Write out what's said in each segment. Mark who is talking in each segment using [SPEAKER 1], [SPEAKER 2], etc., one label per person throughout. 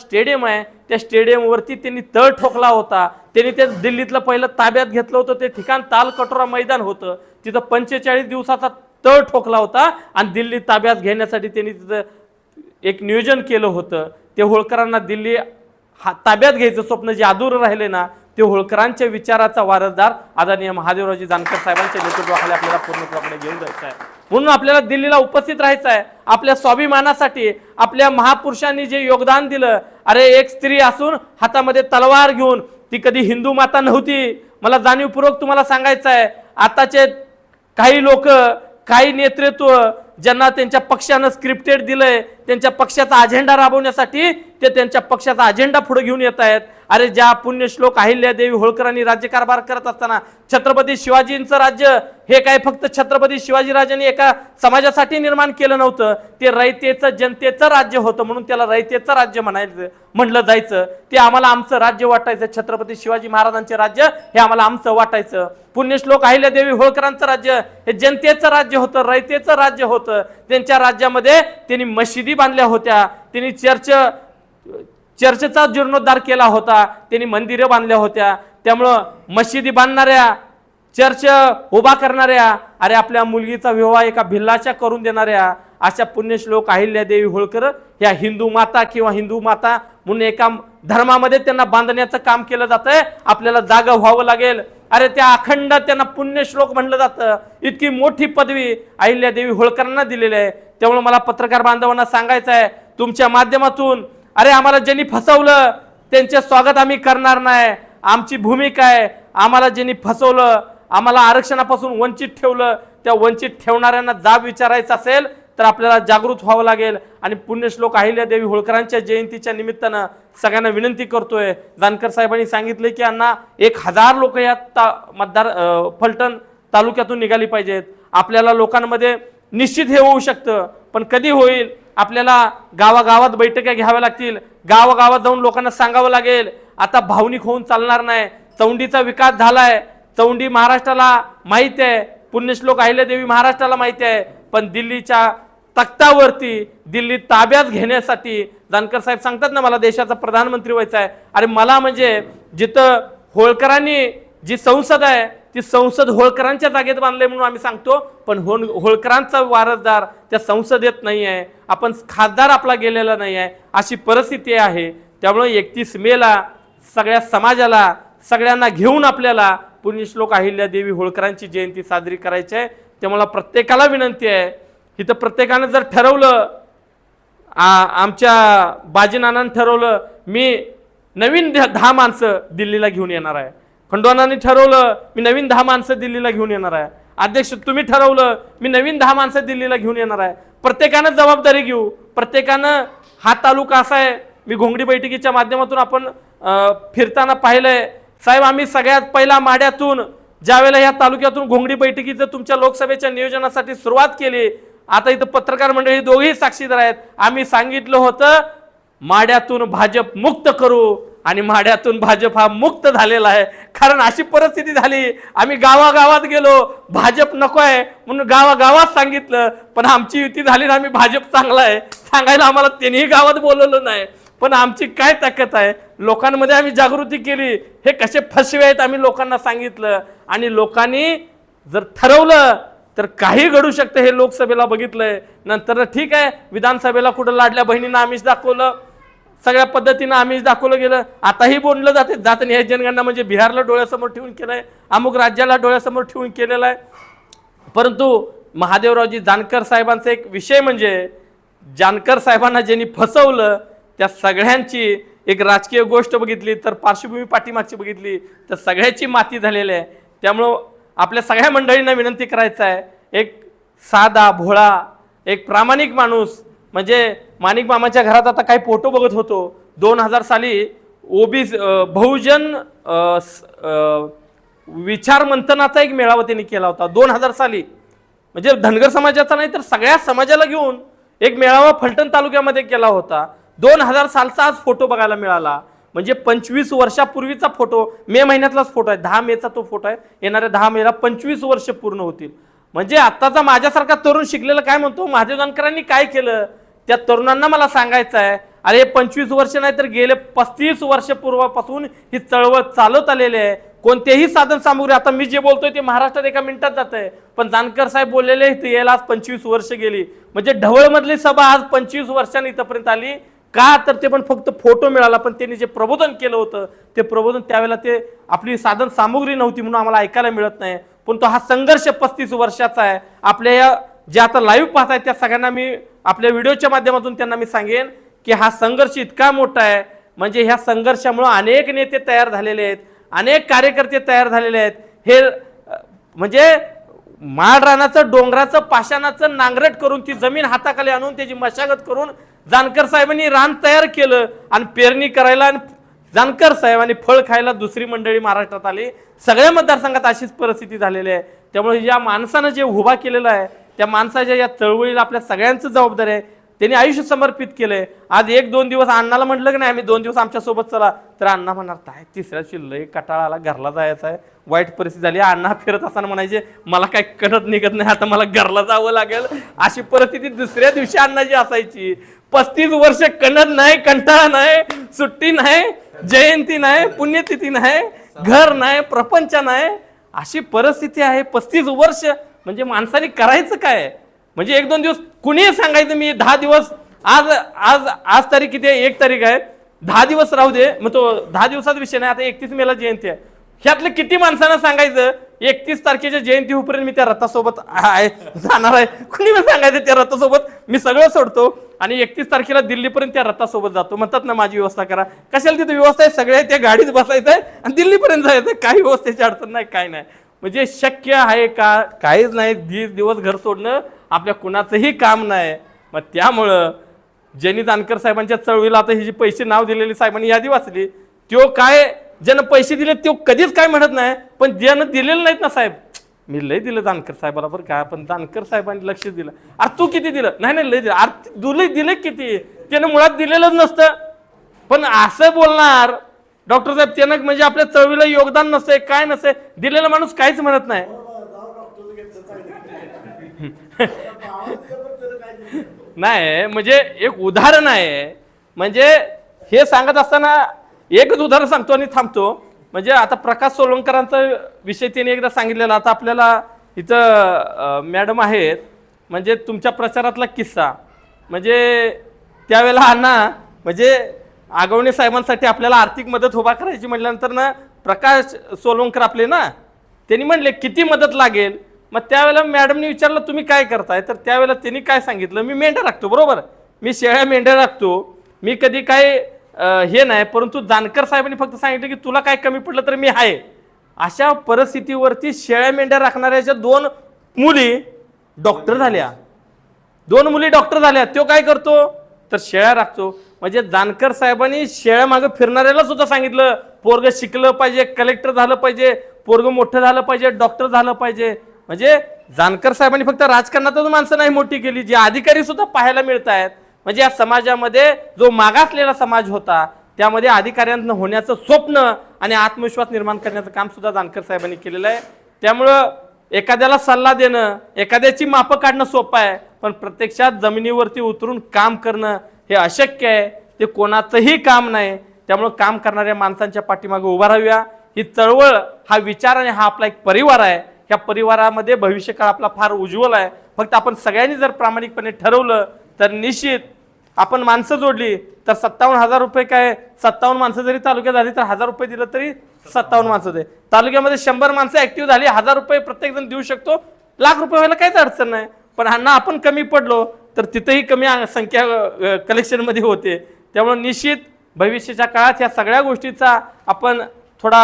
[SPEAKER 1] Stadium आहे त्या स्टेडियमवरती त्यांनी तळ ठोकला होता. त्यांनी त्या दिल्लीतलं पहिलं ताब्यात घेतलं होतं ते ठिकाण ताल कटोरा मैदान होतं. तिथं पंचेचाळीस दिवसाचा तळ ठोकला होता आणि दिल्ली ताब्यात घेण्यासाठी त्यांनी तिथं एक नियोजन केलं होतं. ते होळकरांना दिल्ली हा ताब्यात घ्यायचं स्वप्न जे अधूर राहिले ना ते होळकरांच्या विचाराचा वारसदार आदरणीय महादेवरावजी जानकर साहेबांच्या नेतृत्वाखाली आपल्याला पूर्णपणे घेऊन जायचं आहे. म्हणून आपल्याला दिल्लीला उपस्थित राहायचं आहे. आपल्या स्वाभिमानासाठी आपल्या महापुरुषांनी जे योगदान दिलं अरे एक स्त्री असून हातामध्ये तलवार घेऊन ती कधी हिंदू माता नव्हती. मला जाणीवपूर्वक तुम्हाला सांगायचं आहे आताचे काही लोक काही नेतृत्व ज्यांना त्यांच्या पक्षानं स्क्रिप्टेड दिलंय त्यांच्या पक्षाचा अजेंडा राबवण्यासाठी ते त्यांच्या पक्षाचा अजेंडा पुढे घेऊन येत आहेत. अरे ज्या पुण्यश्लोक अहिल्यादेवी होळकरांनी राज्यकारभार करत असताना छत्रपती शिवाजींचं राज्य हे काय फक्त छत्रपती शिवाजीराजांनी एका समाजासाठी निर्माण केलं नव्हतं? ते रयतेचं जनतेचं राज्य होतं म्हणून त्याला रयतेचं राज्य म्हणायचं म्हणलं जायचं. ते आम्हाला आमचं राज्य वाटायचं. छत्रपती शिवाजी महाराजांचे राज्य हे आम्हाला आमचं वाटायचं. पुण्यश्लोक अहिल्यादेवी होळकरांचं राज्य हे जनतेचं राज्य होतं रयतेचं राज्य होतं. त्यांच्या राज्यामध्ये त्यांनी मशिदी बांधल्या होत्या. त्यांनी चर्च चर्चचा जीर्णोद्धार केला होता. त्यांनी मंदिरं बांधल्या होत्या. त्यामुळं मशिदी बांधणाऱ्या चर्च उभा करणाऱ्या अरे आपल्या मुलगीचा विवाह एका भिल्लाच्या करून देणाऱ्या अशा पुण्यश्लोक अहिल्यादेवी होळकर ह्या हिंदू माता किंवा हिंदू माता म्हणून एका धर्मामध्ये त्यांना बांधण्याचं काम केलं जातंय. आपल्याला जागा व्हावं लागेल. अरे त्या अखंड त्यांना पुण्यश्लोक म्हणलं जातं. इतकी मोठी पदवी अहिल्यादेवी होळकरांना दिलेली आहे. त्यामुळे मला पत्रकार बांधवांना सांगायचं आहे तुमच्या माध्यमातून अरे आम्हाला ज्यांनी फसवलं त्यांचे स्वागत आम्ही करणार नाही. आमची भूमिका आहे. आम्हाला ज्यांनी फसवलं आम्हाला आरक्षणापासून वंचित ठेवलं त्या वंचित ठेवणाऱ्यांना जाब विचारायचा असेल तर आपल्याला जागृत व्हावं लागेल. आणि पुण्यश्लोक अहिल्यादेवी होळकरांच्या जयंतीच्या निमित्तानं सगळ्यांना विनंती करतोय. जानकर साहेबांनी सांगितलं की अण्णा एक हजार लोक या ता मतदार फलटण तालुक्यातून निघाली पाहिजेत. आपल्याला लोकांमध्ये निश्चित हे होऊ शकतं. पण कधी होईल? आपल्याला गावागावात बैठका घ्याव्या लागतील. गावागावात जाऊन लोकांना सांगावं लागेल आता भावनिक होऊन चालणार नाही. चौंडीचा विकास झालाय. चौंडी महाराष्ट्राला माहीत आहे. पुण्यश्लोक अहिल्यादेवी महाराष्ट्राला माहिती आहे. पण दिल्लीच्या तख्तावरती दिल्ली ताब्यात घेण्यासाठी जानकर साहेब सांगतात ना मला देशाचा प्रधानमंत्री व्हायचा आहे. अरे मला म्हणजे जिथं होळकरांनी जी संसद आहे ती संसद होळकरांच्या जागेत बांधले म्हणून आम्ही सांगतो पण होण होळकरांचा वारसदार त्या संसदेत नाही आहे आपण खासदार आपला गेलेला नाही आहे अशी परिस्थिती आहे. त्यामुळे एकतीस मेला सगळ्या समाजाला सगळ्यांना घेऊन आपल्याला पुण्यश्लोक अहिल्यादेवी होळकरांची जयंती साजरी करायची आहे. त्यामुळे प्रत्येकाला विनंती आहे. इथं प्रत्येकानं जर ठरवलं आ- आमच्या बाजीनानानं ठरवलं मी नवीन द- दहा माणसं दिल्लीला घेऊन येणार आहे. खंडोनाने ठरवलं मी नवीन दहा माणसं दिल्लीला घेऊन येणार आहे. अध्यक्ष तुम्ही ठरवलं मी नवीन दहा माणसं दिल्लीला घेऊन येणार आहे. प्रत्येकानं जबाबदारी घेऊ. प्रत्येकानं हा तालुका असा आहे मी घोंगडी बैठकीच्या माध्यमातून आपण फिरताना पाहिलंय. साहेब आम्ही सगळ्यात पहिला माड्यातून ज्यावेळेला या तालुक्यातून घोंगडी बैठकीचं तुमच्या लोकसभेच्या नियोजनासाठी सुरुवात केली आता इथं पत्रकार मंडळी दोघेही साक्षीदार आहेत. आम्ही सांगितलं होतं माड्यातून भाजप मुक्त करू. आणि माड्यातून भाजप हा मुक्त झालेला आहे. कारण अशी परिस्थिती झाली आम्ही गावागावात गेलो भाजप नको आहे म्हणून गावागावात सांगितलं पण आमची युती झाली ना आम्ही भाजप चांगला आहे. सांगायला आम्हाला त्यांनीही गावात बोलवलं नाही. पण आमची काय ताकद आहे? लोकांमध्ये आम्ही जागृती केली. हे कसे फसवे आहेत आम्ही लोकांना सांगितलं. आणि लोकांनी जर ठरवलं तर काही घडू शकतं हे लोकसभेला बघितलंय. नंतर ठीक आहे विधानसभेला कुठं लाडल्या बहिणींना आम्हीच दाखवलं. सगळ्या पद्धतीनं आम्ही दाखवलं गेलं. आताही बोललं जाते जात हे जनगणना म्हणजे बिहारला डोळ्यासमोर ठेवून आहे अमुक राज्याला डोळ्यासमोर ठेवून केलेलं आहे. परंतु महादेवरावजी जानकर साहेबांचा एक विषय म्हणजे जानकर साहेबांना ज्यांनी फसवलं त्या सगळ्यांची एक राजकीय गोष्ट बघितली तर पार्श्वभूमी पाठीमागची बघितली तर सगळ्याची माती झालेली आहे. त्यामुळं आपल्या सगळ्या मंडळींना विनंती करायचं आहे. एक साधा भोळा एक प्रामाणिक माणूस म्हणजे माणिक मामाच्या घरात आता काही फोटो बघत होतो. दोन हजार साली ओबी बहुजन स- विचार मंथनाचा एक मेळावा त्यांनी केला होता. दोन हजार साली. म्हणजे धनगर समाजाचा नाही तर सगळ्या समाजाला घेऊन एक मेळावा फलटण तालुक्यामध्ये केला होता. दोन हजार सालचा आज फोटो बघायला मिळाला. म्हणजे पंचवीस वर्षापूर्वीचा फोटो मे महिन्यातलाच फोटो आहे. दहा मेचा तो फोटो आहे. येणाऱ्या दहा मेला पंचवीस वर्ष पूर्ण होतील. म्हणजे आत्ताचा माझ्यासारखा तरुण शिकलेला काय म्हणतो? महादेव जानकरांनी काय केलं? त्या तरुणांना मला सांगायचं आहे अरे पंचवीस वर्ष नाही तर गेले पस्तीस वर्षपूर्वापासून ही चळवळ चालत आलेली आहे. कोणतेही साधन सामुग्री आता मी जे बोलतोय ते महाराष्ट्रात एका मिनिटात जात आहे पण जानकर साहेब बोललेले इथे यायला आज पंचवीस वर्ष गेली. म्हणजे ढवळमधली सभा आज पंचवीस वर्षांनी इथंपर्यंत आली. का तर ते पण फक्त फोटो मिळाला पण त्यांनी जे प्रबोधन केलं होतं ते प्रबोधन त्यावेळेला ते आपली साधन सामुग्री नव्हती म्हणून आम्हाला ऐकायला मिळत नाही. पण तो हा संघर्ष पस्तीस वर्षाचा आहे. आपल्या या जे आता लाईव्ह पाहत आहेत त्या सगळ्यांना मी आपल्या व्हिडिओच्या माध्यमातून त्यांना मी सांगेन की हा संघर्ष इतका मोठा आहे. म्हणजे ह्या संघर्षामुळं अनेक नेते तयार झालेले आहेत अनेक कार्यकर्ते तयार झालेले आहेत. हे म्हणजे माळरानाचं डोंगराचं पाषाणाचं नांगरट करून ती जमीन हाताखाली आणून त्याची मशागत करून जानकर साहेबांनी रान तयार केलं आणि पेरणी करायला आणि जानकर साहेब आणि फळ खायला दुसरी मंडळी महाराष्ट्रात आली. सगळ्या मतदारसंघात अशीच परिस्थिती झालेली आहे. त्यामुळे या माणसानं जे उभा केलेलं आहे त्या माणसाच्या या चळवळीला आपल्या सगळ्यांचं जबाबदारी आहे. त्यांनी आयुष्य समर्पित केलंय. आज एक दोन दिवस अण्णाला म्हटलं की नाही आम्ही दोन दिवस आमच्यासोबत चला. तर अण्णा म्हणणार काय तिसऱ्या लय कटाळा आला घरला जायचं आहे. वाईट परिस्थिती झाली. अण्णा फिरत असताना म्हणायचे मला काय कळत निघत नाही. आता मला घरला जावं लागेल. अशी परिस्थिती दुसऱ्या दिवशी अण्णाची असायची. पस्तीस वर्ष कणत नाही कंटाळा नाही सुट्टी नाही जयंती नाही पुण्यतिथी नाही घर नाही प्रपंच नाही. अशी परिस्थिती आहे. पस्तीस वर्ष म्हणजे माणसाने करायचं काय? म्हणजे एक दोन दिवस कुणीही सांगायचं मी दहा दिवस आज आज आज तारीख किती आहे? एक तारीख आहे. दहा दिवस राहू दे. मग तो दहा दिवसाचा विषय नाही. आता एकतीस मेला जयंती आहे. ह्यातलं किती माणसांना सांगायचं एकतीस तारखेच्या जयंती होईपर्यंत मी त्या रथासोबत आहे जाणार आहे. कुणी पण सांगायचं त्या रथासोबत मी सगळं सोडतो आणि एकतीस तारखेला दिल्लीपर्यंत त्या रथासोबत जातो. म्हणतात ना माझी व्यवस्था करा. कशाला तिथे व्यवस्था आहे? सगळ्या त्या गाडीत बसायचं आहे आणि दिल्लीपर्यंत जायचं आहे. काही व्यवस्थेची अडचण नाही काय नाही. म्हणजे शक्य आहे का? काहीच नाही. दीड दिवस घर सोडणं आपल्या कुणाचंही काम नाही. मग त्यामुळं ज्यांनी जानकर साहेबांच्या चळवळीला आता ही जी पैसे नाव दिलेली साहेबांनी यादी वाचली त्यो काय ज्यानं पैसे दिले तो कधीच काय म्हणत नाही. पण ज्यानं दिलेलं नाहीत ना साहेब मी लय दिलं जानकर साहेबाला बरं काय पण जानकर साहेबांनी लक्ष दिलं. अरे तू किती दिलं? नाही नाही लय दिलं. अरे तू लय दिलं किती? त्यानं मुळात दिलेलंच नसतं. पण असं बोलणार डॉक्टर साहेब त्यानं म्हणजे आपल्या चवीला योगदान नसतंय काय नसतंय दिलेला माणूस काहीच म्हणत नाही. नाही म्हणजे एक उदाहरण आहे. म्हणजे हे सांगत असताना एकच उदाहरण सांगतो आणि थांबतो. म्हणजे आता प्रकाश सोलंकरांचा विषय त्यांनी एकदा सांगितलेला. आता आपल्याला इथं मॅडम आहेत. म्हणजे तुमच्या प्रचारातला किस्सा. म्हणजे त्यावेळेला अण्णा म्हणजे आगवणे साहेबांसाठी आपल्याला आर्थिक मदत उभा करायची म्हटल्यानंतर ना प्रकाश सोलवंकर आपले ना त्यांनी म्हणले किती मदत लागेल? मग त्यावेळेला मॅडमने विचारलं तुम्ही काय करताय? तर त्यावेळेला त्यांनी काय सांगितलं मी मेंढ्या राखतो बरोबर? मी शेळ्या मेंढ्या राखतो मी कधी काय हे नाही परंतु जानकर साहेबांनी फक्त सांगितलं की तुला काय कमी पडलं तर मी आहे. अशा परिस्थितीवरती शेळ्या मेंढ्या राखणाऱ्याच्या दोन मुली डॉक्टर झाल्या दोन मुली डॉक्टर झाल्या तो काय करतो? तर शेळ्या राखतो. म्हणजे जानकर साहेबांनी शेळ्या मागे फिरणाऱ्याला सुद्धा सांगितलं पोरग शिकलं पाहिजे कलेक्टर झालं पाहिजे पोरग मोठं झालं पाहिजे डॉक्टर झालं पाहिजे. म्हणजे जानकर साहेबांनी फक्त राजकारणातच माणसं नाही मोठी केली जे अधिकारी सुद्धा पाहायला मिळत आहेत म्हणजे या समाजामध्ये जो मागासलेला समाज होता त्यामध्ये अधिकाऱ्यांना होण्याचं स्वप्न आणि आत्मविश्वास निर्माण करण्याचं काम सुद्धा जानकर साहेबांनी केलेलं आहे. त्यामुळं एखाद्याला सल्ला देणं एखाद्याची मापं काढणं सोपं आहे पण प्रत्यक्षात जमिनीवरती उतरून काम करणं हे अशक्य आहे. ते कोणाचंही काम नाही. त्यामुळं काम करणाऱ्या माणसांच्या पाठीमागे उभा राहूया. ही चळवळ हा विचार आणि हा आपला एक परिवार आहे. ह्या परिवारामध्ये भविष्यकाळ आपला फार उज्ज्वल आहे. फक्त आपण सगळ्यांनी जर प्रामाणिकपणे ठरवलं तर निश्चित आपण माणसं जोडली तर सत्तावन्न हजार रुपये काय? सत्तावन्न माणसं जरी तालुक्यात झाली तर हजार रुपये दिलं तरी सत्तावन्न माणसं दे. तालुक्यामध्ये शंभर माणसं ऍक्टिव्ह झाली हजार रुपये प्रत्येक जण देऊ शकतो. लाख रुपये व्हायला काहीच अडचण नाही. पण ह्यांना आपण कमी पडलो तर तिथेही कमी संख्या कलेक्शनमध्ये होते. त्यामुळे निश्चित भविष्याच्या काळात ह्या सगळ्या गोष्टीचा आपण थोडा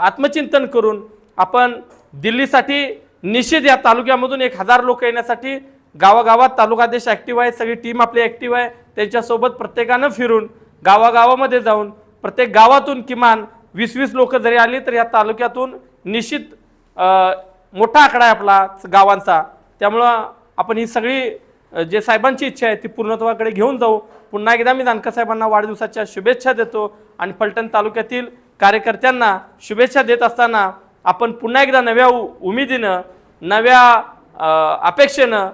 [SPEAKER 1] आत्मचिंतन करून आपण दिल्लीसाठी निश्चित या तालुक्यामधून एक हजार लोक येण्यासाठी गावागावात तालुकादेश ॲक्टिव्ह आहे सगळी टीम आपली ॲक्टिव्ह आहे. त्यांच्यासोबत प्रत्येकानं फिरून गावागावामध्ये जाऊन प्रत्येक गावातून किमान वीस वीस लोक जरी आली तर या तालुक्यातून निश्चित मोठा आकडा आहे आपला गावांचा. त्यामुळं आपण ही सगळी जे साहेबांची इच्छा आहे ती पूर्णत्वाकडे घेऊन जाऊ. पुन्हा एकदा मी दानकर साहेबांना वाढदिवसाच्या शुभेच्छा देतो आणि फलटण तालुक्यातील कार्यकर्त्यांना शुभेच्छा देत असताना आपण पुन्हा एकदा नव्या उ- उमेदीनं नव्या अपेक्षेनं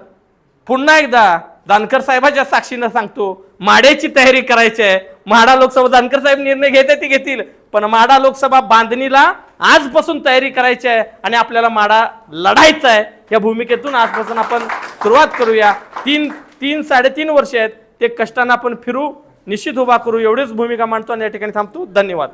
[SPEAKER 1] पुन्हा एकदा जानकर साहेबाच्या साक्षीनं सांगतो माड्याची तयारी करायची आहे. माडा लोकसभा जानकर साहेब निर्णय घेते ते घेतील पण माडा लोकसभा बांधणीला आजपासून तयारी करायची आहे आणि आपल्याला माडा लढायचा आहे. या भूमिकेतून आजपासून आपण सुरुवात करूया. तीन तीन साडेतीन वर्ष आहेत. ते कष्टानं आपण फिरू निश्चित उभा करू. एवढीच भूमिका मांडतो आणि या ठिकाणी थांबतो. धन्यवाद.